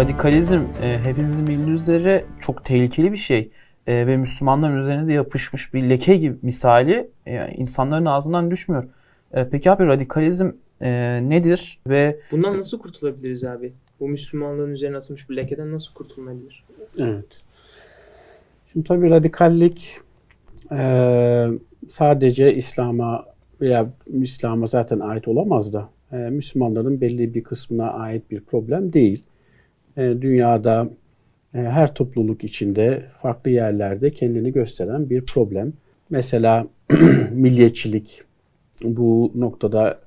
radikalizm e, hepimizin bildiği üzere çok tehlikeli bir şey. E, ve Müslümanların üzerine de yapışmış bir leke gibi misali e, insanların ağzından düşmüyor. E, peki abi radikalizm e, nedir ve Bundan nasıl kurtulabiliriz abi? Bu Müslümanlığın üzerine asılmış bir lekeden nasıl kurtulunabilir? Evet. Şimdi tabii radikallik eee, sadece İslam'a veya İslam'a zaten ait olamaz da eee, Müslümanların belli bir kısmına ait bir problem değil. Eee, dünyada eee, her topluluk içinde farklı yerlerde kendini gösteren bir problem. Mesela milliyetçilik bu noktada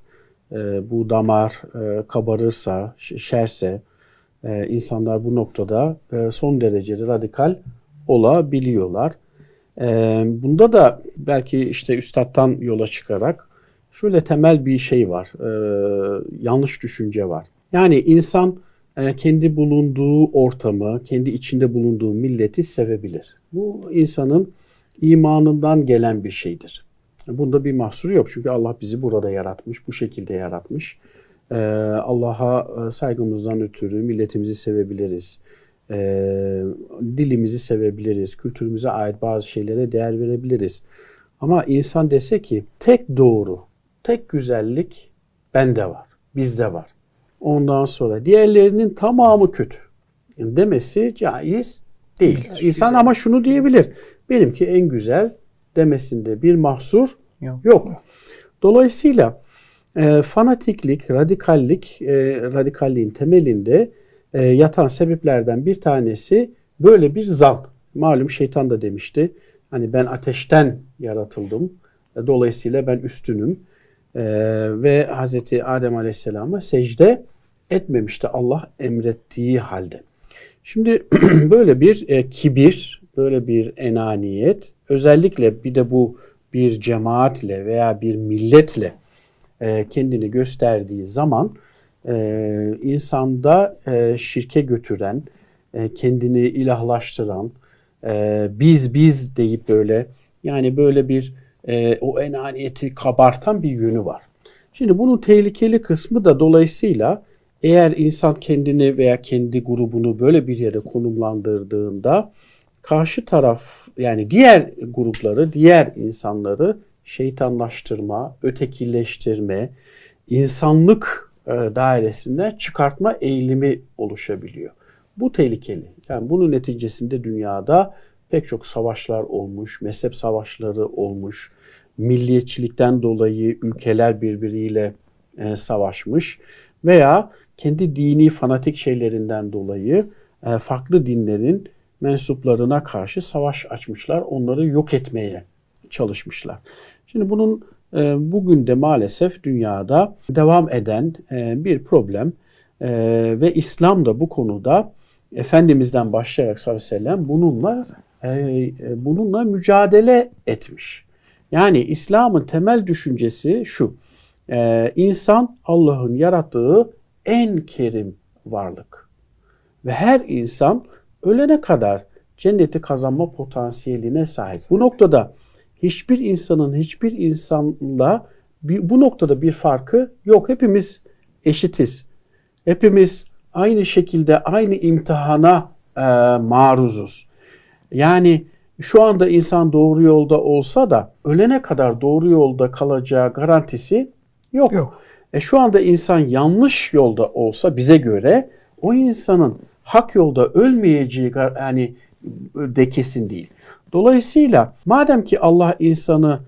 eee, bu damar kabarırsa, şişerse, ee, insanlar bu noktada e, son derece radikal olabiliyorlar. Bunda da belki işte üstattan yola çıkarak şöyle temel bir şey var, yanlış düşünce var. Yani insan e, kendi bulunduğu ortamı, kendi içinde bulunduğu milleti sevebilir. Bu insanın imanından gelen bir şeydir. Bunda bir mahsuru yok çünkü Allah bizi burada yaratmış, bu şekilde yaratmış. Ee, Allah'a e, saygımızdan ötürü milletimizi sevebiliriz. Ee, dilimizi sevebiliriz. Kültürümüze ait bazı şeylere değer verebiliriz. Ama insan dese ki tek doğru, tek güzellik bende var, bizde var. Ondan sonra diğerlerinin tamamı kötü demesi caiz değil. İnsan ama şunu diyebilir. Benimki en güzel demesinde bir mahsur Yok. yok. Dolayısıyla e, fanatiklik, radikallik, e, radikalliğin temelinde e, yatan sebeplerden bir tanesi böyle bir zan. Malum şeytan da demişti. Hani ben ateşten yaratıldım. E, Dolayısıyla ben üstünüm. E, ve Hazreti Adem Aleyhisselam'a secde etmemişti Allah emrettiği halde. Şimdi böyle bir e, kibir, böyle bir enaniyet, özellikle bir de bu bir cemaatle veya bir milletle e, kendini gösterdiği zaman e, insanda e, şirke götüren, e, kendini ilahlaştıran, e, biz biz deyip böyle yani böyle bir e, o enaniyeti kabartan bir yönü var. Şimdi bunun tehlikeli kısmı da dolayısıyla eğer insan kendini veya kendi grubunu böyle bir yere konumlandırdığında karşı taraf yani diğer grupları, diğer insanları şeytanlaştırma, ötekileştirme, insanlık e, dairesinde çıkartma eğilimi oluşabiliyor. Bu tehlikeli. Yani bunun neticesinde dünyada pek çok savaşlar olmuş, mezhep savaşları olmuş, milliyetçilikten dolayı ülkeler birbiriyle e, savaşmış veya kendi dini fanatik şeylerinden dolayı e, farklı dinlerin mensuplarına karşı savaş açmışlar, onları yok etmeye çalışmışlar. Şimdi bunun e, bugün de maalesef dünyada devam eden e, bir problem E, ve İslam da bu konuda Efendimiz'den başlayarak sallallahu aleyhi ve sellem bununla e, e, bununla mücadele etmiş. Yani İslam'ın temel düşüncesi şu. E, insan Allah'ın yarattığı en kerim varlık. Ve her insan ölene kadar cenneti kazanma potansiyeline sahip. Bu noktada hiçbir insanın hiçbir insanla bir, bu noktada bir farkı yok. Hepimiz eşitiz. Hepimiz aynı şekilde aynı imtihana e, maruzuz. Yani şu anda insan doğru yolda olsa da ölene kadar doğru yolda kalacağı garantisi yok. Yok. E şu anda insan yanlış yolda olsa bize göre o insanın hak yolda ölmeyeceği yani de kesin değil. Dolayısıyla madem ki Allah insanı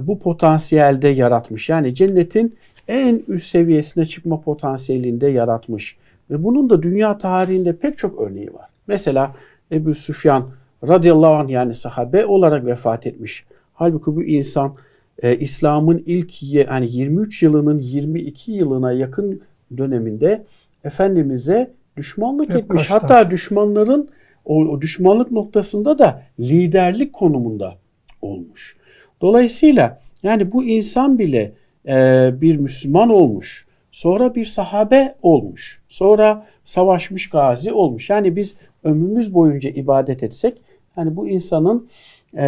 bu potansiyelde yaratmış yani cennetin en üst seviyesine çıkma potansiyelinde yaratmış ve bunun da dünya tarihinde pek çok örneği var. Mesela Ebu Süfyan radıyallahu anh yani sahabe olarak vefat etmiş. Halbuki bu insan e, İslam'ın ilk yani 23 yılının 22 yılına yakın döneminde Efendimiz'e düşmanlık Hep etmiş. kaç Hatta düşmanların o, o düşmanlık noktasında da liderlik konumunda olmuş. Dolayısıyla yani bu insan bile e, bir Müslüman olmuş. Sonra bir sahabe olmuş. Sonra savaşmış gazi olmuş. Yani biz ömrümüz boyunca ibadet etsek yani bu insanın e,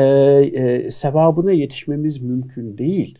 e, sevabına yetişmemiz mümkün değil.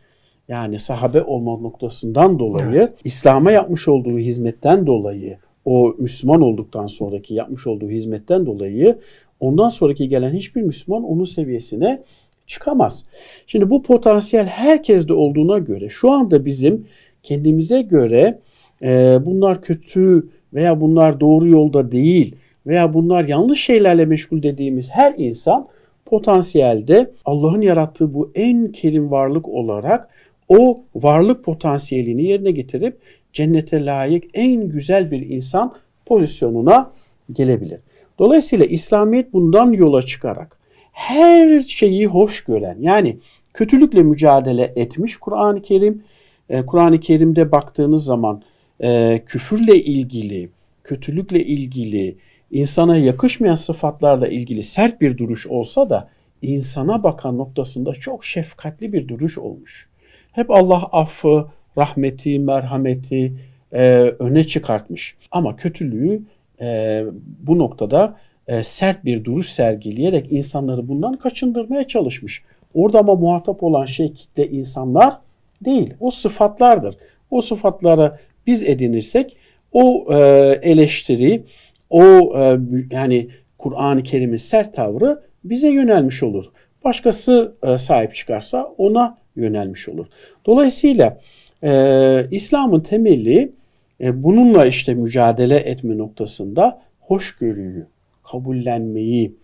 Yani sahabe olma noktasından dolayı, Evet. İslam'a yapmış olduğu hizmetten dolayı o Müslüman olduktan sonraki yapmış olduğu hizmetten dolayı ondan sonraki gelen hiçbir Müslüman onun seviyesine çıkamaz. Şimdi bu potansiyel herkeste olduğuna göre şu anda bizim kendimize göre e, bunlar kötü veya bunlar doğru yolda değil veya bunlar yanlış şeylerle meşgul dediğimiz her insan potansiyelde Allah'ın yarattığı bu en kerim varlık olarak o varlık potansiyelini yerine getirip cennete layık en güzel bir insan pozisyonuna gelebilir. Dolayısıyla İslamiyet bundan yola çıkarak her şeyi hoş gören yani kötülükle mücadele etmiş Kur'an-ı Kerim. Ee, Kur'an-ı Kerim'de baktığınız zaman e, küfürle ilgili, kötülükle ilgili, insana yakışmayan sıfatlarla ilgili sert bir duruş olsa da insana bakan noktasında çok şefkatli bir duruş olmuş. Hep Allah affı, rahmeti, merhameti e, öne çıkartmış. Ama kötülüğü e, bu noktada e, sert bir duruş sergileyerek insanları bundan kaçındırmaya çalışmış. Orada ama muhatap olan şey kitle insanlar değil. O sıfatlardır. O sıfatlara biz edinirsek o e, eleştiri, o e, yani Kur'an-ı Kerim'in sert tavrı bize yönelmiş olur. Başkası e, sahip çıkarsa ona yönelmiş olur. Dolayısıyla e, İslam'ın temeli e, bununla işte mücadele etme noktasında hoşgörüyü, kabullenmeyi,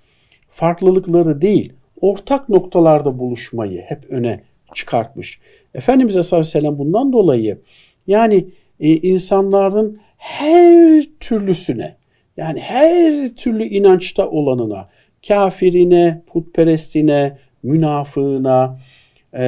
farklılıkları değil, ortak noktalarda buluşmayı hep öne çıkartmış. Efendimiz sallallahu aleyhi ve sellem bundan dolayı yani e, insanların her türlüsüne yani her türlü inançta olanına, kafirine, putperestine, münafığına, e,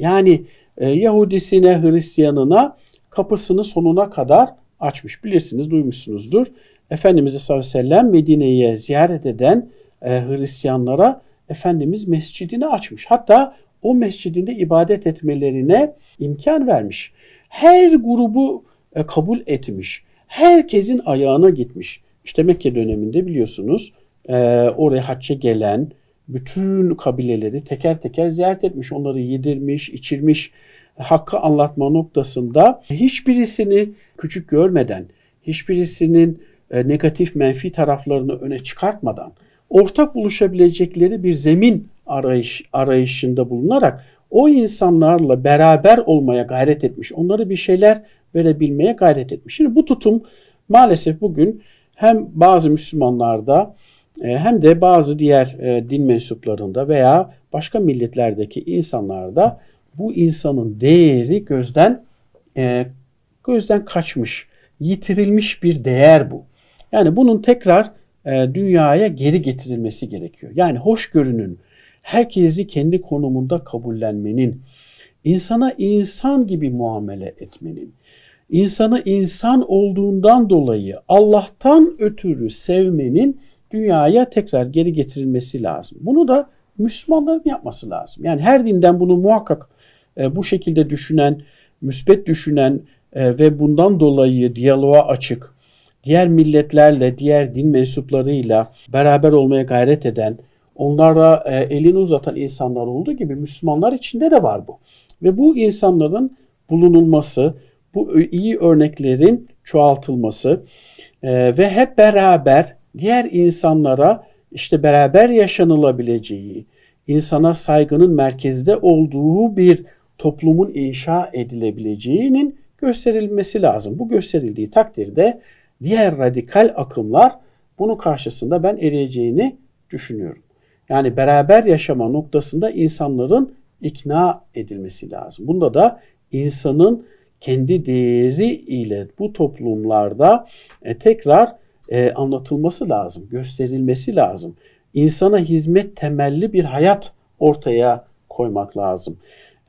yani e, Yahudisine, Hristiyanına kapısını sonuna kadar açmış. Bilirsiniz, duymuşsunuzdur. Efendimiz sallallahu aleyhi ve sellem Medine'ye ziyaret eden e, Hristiyanlara Efendimiz mescidini açmış. Hatta o mescidinde ibadet etmelerine imkan vermiş. Her grubu e, kabul etmiş. Herkesin ayağına gitmiş. İşte Mekke döneminde biliyorsunuz e, oraya hacca gelen bütün kabileleri teker teker ziyaret etmiş. Onları yedirmiş, içirmiş. Hakkı anlatma noktasında hiçbirisini küçük görmeden, hiçbirisinin e, negatif menfi taraflarını öne çıkartmadan ortak buluşabilecekleri bir zemin arayış arayışında bulunarak o insanlarla beraber olmaya gayret etmiş. Onları bir şeyler verebilmeye gayret etmiş. Şimdi bu tutum maalesef bugün hem bazı Müslümanlarda e, hem de bazı diğer e, din mensuplarında veya başka milletlerdeki insanlarda bu insanın değeri gözden e, gözden kaçmış, yitirilmiş bir değer bu. Yani bunun tekrar dünyaya geri getirilmesi gerekiyor. Yani hoşgörünün, herkesi kendi konumunda kabullenmenin, insana insan gibi muamele etmenin, insanı insan olduğundan dolayı Allah'tan ötürü sevmenin dünyaya tekrar geri getirilmesi lazım. Bunu da Müslümanların yapması lazım. Yani her dinden bunu muhakkak e, bu şekilde düşünen, müsbet düşünen e, ve bundan dolayı diyaloğa açık, diğer milletlerle, diğer din mensuplarıyla beraber olmaya gayret eden, onlara e, elini uzatan insanlar olduğu gibi Müslümanlar içinde de var bu. Ve bu insanların bulunulması, bu iyi örneklerin çoğaltılması e, ve hep beraber diğer insanlara işte beraber yaşanılabileceği, insana saygının merkezde olduğu bir toplumun inşa edilebileceğinin gösterilmesi lazım. Bu gösterildiği takdirde diğer radikal akımlar bunun karşısında ben eriyeceğini düşünüyorum. Yani beraber yaşama noktasında insanların ikna edilmesi lazım. Bunda da insanın kendi değeri ile bu toplumlarda e, tekrar e, anlatılması lazım, gösterilmesi lazım. İnsana hizmet temelli bir hayat ortaya koymak lazım.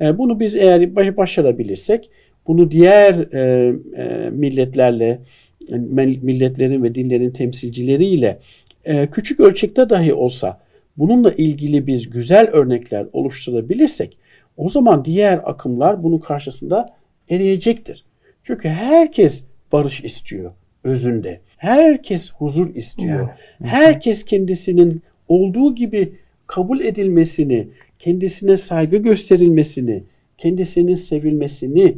E, bunu biz eğer başarabilirsek bunu diğer e, e, milletlerle, e, milletlerin ve dinlerin temsilcileriyle e, küçük ölçekte dahi olsa bununla ilgili biz güzel örnekler oluşturabilirsek o zaman diğer akımlar bunun karşısında eriyecektir. Çünkü herkes barış istiyor özünde. Herkes huzur istiyor. Herkes kendisinin olduğu gibi kabul edilmesini, kendisine saygı gösterilmesini, kendisinin sevilmesini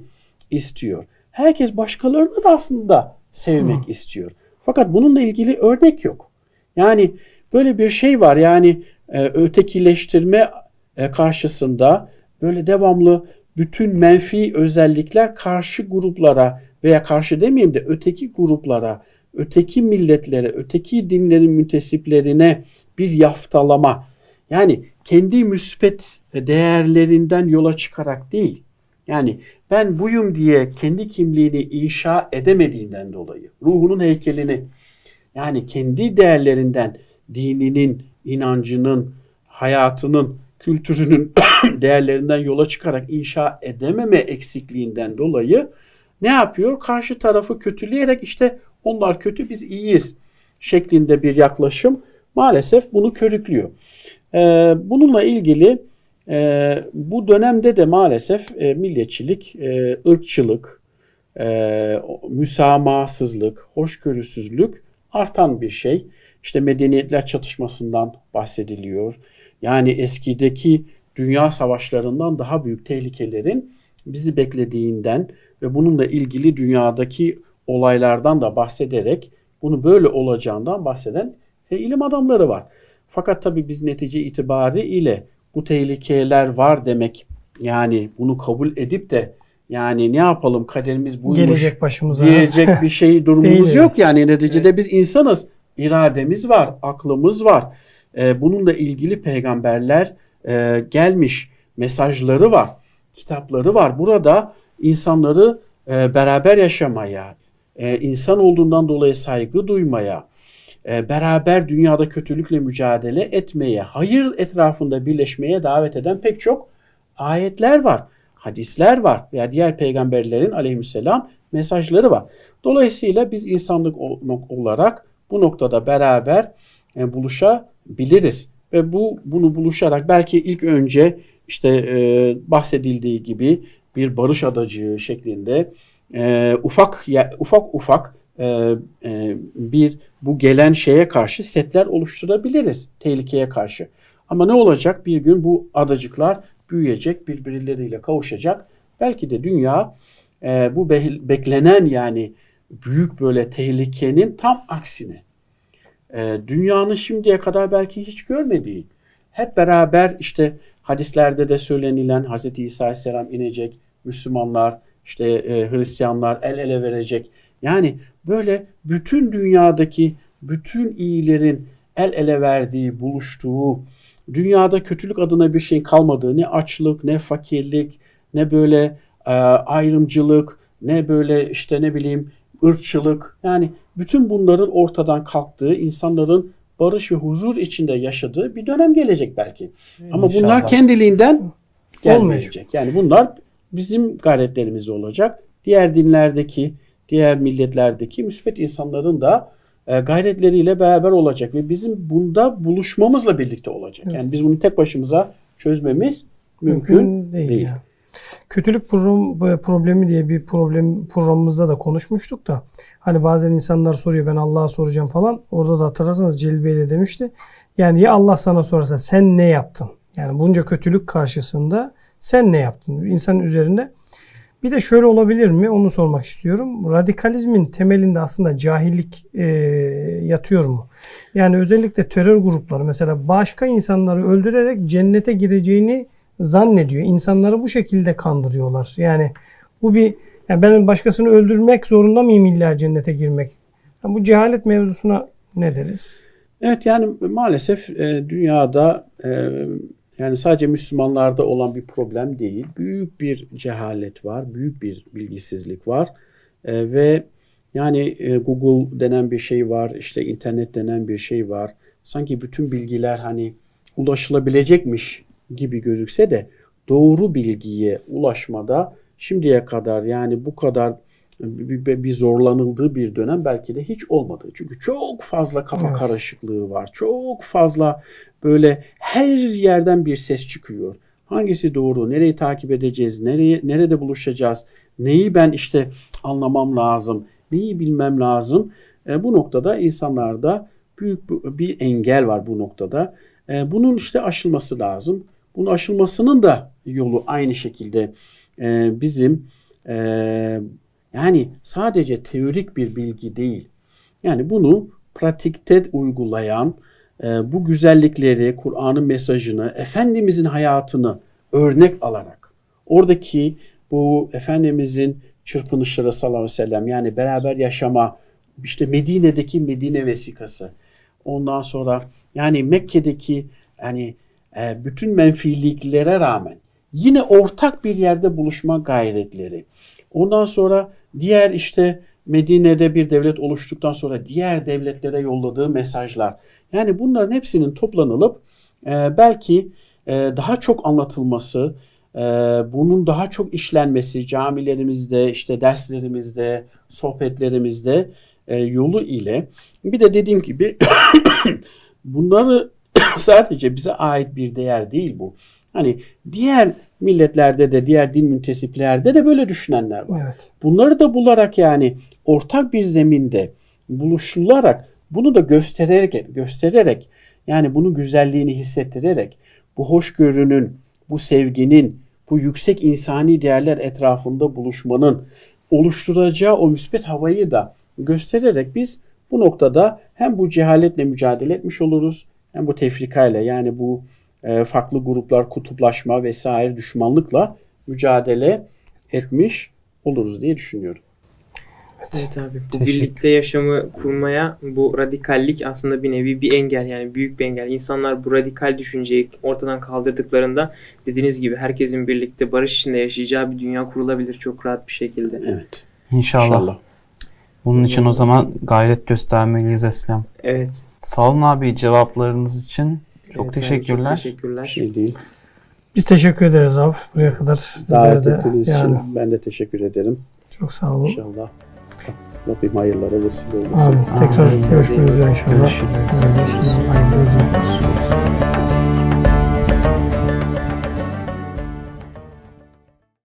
istiyor. Herkes başkalarını da aslında sevmek istiyor. Fakat bununla ilgili örnek yok. Yani böyle bir şey var. Yani e, ötekileştirme e, karşısında böyle devamlı bütün menfi özellikler karşı gruplara veya karşı demeyeyim de öteki gruplara, öteki milletlere, öteki dinlerin müntesiplerine bir yaftalama. Yani kendi müspet değerlerinden yola çıkarak değil. Yani ben buyum diye kendi kimliğini inşa edemediğinden dolayı, ruhunun heykelini yani kendi değerlerinden, dininin, inancının, hayatının, kültürünün değerlerinden yola çıkarak inşa edememe eksikliğinden dolayı ne yapıyor? Karşı tarafı kötüleyerek işte onlar kötü biz iyiyiz şeklinde bir yaklaşım maalesef bunu körüklüyor. Ee, bununla ilgili e, bu dönemde de maalesef e, milliyetçilik, e, ırkçılık, e, müsamahasızlık, hoşgörüsüzlük artan bir şey. İşte medeniyetler çatışmasından bahsediliyor. Yani eskideki dünya savaşlarından daha büyük tehlikelerin bizi beklediğinden ve bununla ilgili dünyadaki olaylardan da bahsederek bunu böyle olacağından bahseden e, ilim adamları var. Fakat tabii biz netice itibariyle bu tehlikeler var demek yani bunu kabul edip de yani ne yapalım kaderimiz buymuş Gelecek başımıza. diyecek bir şey durumumuz yok. Yani neticede biz insanız. İrademiz var, aklımız var. Ee, bununla ilgili peygamberler e, gelmiş, mesajları var, kitapları var. Burada insanları e, beraber yaşamaya, e, insan olduğundan dolayı saygı duymaya, e, beraber dünyada kötülükle mücadele etmeye, hayır etrafında birleşmeye davet eden pek çok ayetler var, hadisler var veya diğer peygamberlerin aleyhisselam mesajları var. Dolayısıyla biz insanlık olarak bu noktada beraber e, buluşabiliriz ve bu bunu buluşarak belki ilk önce işte e, bahsedildiği gibi bir barış adacığı şeklinde e, ufak ya- ufak ufak e, e, bir bu gelen şeye karşı setler oluşturabiliriz tehlikeye karşı. Ama ne olacak? Bir gün bu adacıklar büyüyecek, birbirleriyle kavuşacak. Belki de dünya e, bu be- beklenen yani büyük böyle tehlikenin tam aksine e, dünyanın şimdiye kadar belki hiç görmediği hep beraber işte hadislerde de söylenilen Hz. İsa Aleyhisselam inecek, Müslümanlar, işte e, Hristiyanlar el ele verecek. Yani böyle bütün dünyadaki bütün iyilerin el ele verdiği, buluştuğu, dünyada kötülük adına bir şeyin kalmadığı, ne açlık, ne fakirlik, ne böyle e, ayrımcılık, ne böyle işte ne bileyim ırkçılık. Yani bütün bunların ortadan kalktığı, insanların barış ve huzur içinde yaşadığı bir dönem gelecek belki. Ama bunlar kendiliğinden gelmeyecek. Olmayacak. Yani bunlar bizim gayretlerimiz olacak. Diğer dinlerdeki, diğer milletlerdeki müsbet insanların da e, gayretleriyle beraber olacak ve bizim bunda buluşmamızla birlikte olacak. Evet. Yani biz bunu tek başımıza çözmemiz mümkün, değil. ya. Kötülük program, problemi diye bir problem programımızda da konuşmuştuk da hani bazen insanlar soruyor ben Allah'a soracağım falan. Orada da hatırlarsanız Celil Bey de demişti. Yani ya Allah sana sorarsa sen ne yaptın? Yani bunca kötülük karşısında sen ne yaptın? İnsanın üzerinde bir de şöyle olabilir mi? Onu sormak istiyorum. Radikalizmin temelinde aslında cahillik e, yatıyor mu? Yani özellikle terör grupları mesela başka insanları öldürerek cennete gireceğini zannediyor. İnsanları bu şekilde kandırıyorlar. Yani bu bir yani ben başkasını öldürmek zorunda mıyım illa cennete girmek? Yani bu cehalet mevzusuna ne deriz? Evet yani maalesef e, dünyada e, yani sadece Müslümanlarda olan bir problem değil. Büyük bir cehalet var, büyük bir bilgisizlik var E, ve yani e, Google denen bir şey var, işte internet denen bir şey var. Sanki bütün bilgiler hani ulaşılabilecekmiş gibi gözükse de doğru bilgiye ulaşmada şimdiye kadar yani bu kadar bir, zorlanıldığı bir dönem belki de hiç olmadı. Çünkü çok fazla kafa Evet. karışıklığı var. Çok fazla böyle her yerden bir ses çıkıyor. Hangisi doğru? Nereyi takip edeceğiz? Nereye nerede buluşacağız? Neyi ben işte anlamam lazım? Neyi bilmem lazım? E, bu noktada insanlarda büyük bir engel var bu noktada. E, bunun işte aşılması lazım. Bunun aşılmasının da yolu aynı şekilde e, bizim e, yani sadece teorik bir bilgi değil. Yani bunu pratikte uygulayan, e, bu güzellikleri, Kur'an'ın mesajını, Efendimizin hayatını örnek alarak, oradaki bu Efendimizin çırpınışları sallallahu aleyhi ve sellem yani beraber yaşama, işte Medine'deki Medine vesikası, ondan sonra yani Mekke'deki yani bütün menfiliklere rağmen yine ortak bir yerde buluşma gayretleri. Ondan sonra diğer işte Medine'de bir devlet oluştuktan sonra diğer devletlere yolladığı mesajlar. Yani bunların hepsinin toplanılıp e, belki e, daha çok anlatılması, e, bunun daha çok işlenmesi camilerimizde, işte derslerimizde, sohbetlerimizde e, yolu ile bir de dediğim gibi bunları sadece bize ait bir değer değil bu. Hani diğer milletlerde de diğer din müntesiplerde de böyle düşünenler var. Evet. Bunları da bularak yani ortak bir zeminde buluşularak bunu da göstererek göstererek yani bunun güzelliğini hissettirerek bu hoşgörünün, bu sevginin, bu yüksek insani değerler etrafında buluşmanın oluşturacağı o müspet havayı da göstererek biz bu noktada hem bu cehaletle mücadele etmiş oluruz hem bu tefrikayla yani bu e, farklı gruplar kutuplaşma vesaire düşmanlıkla mücadele etmiş oluruz diye düşünüyorum. Evet abi. Bu Teşekkür. birlikte yaşamı kurmaya bu radikallik aslında bir nevi bir engel yani büyük bir engel. İnsanlar bu radikal düşünceyi ortadan kaldırdıklarında dediğiniz gibi herkesin birlikte barış içinde yaşayacağı bir dünya kurulabilir çok rahat bir şekilde. Evet. İnşallah. İnşallah. Bunun için o zaman gayret göstermeliyiz Eslem. Evet. Sağ olun abi cevaplarınız için. Çok Evet abi, teşekkürler. Çok teşekkürler. Şey değil. Biz teşekkür ederiz abi. Buraya kadar Davet de ettiğiniz yani için ben de teşekkür ederim. çok sağ olun. İnşallah Rabbim hayırlara vesile olmasın. Amin. Tekrar Amin. görüşmek üzere inşallah. Görüşürüz. Şimdi hayırlı yolculuklar.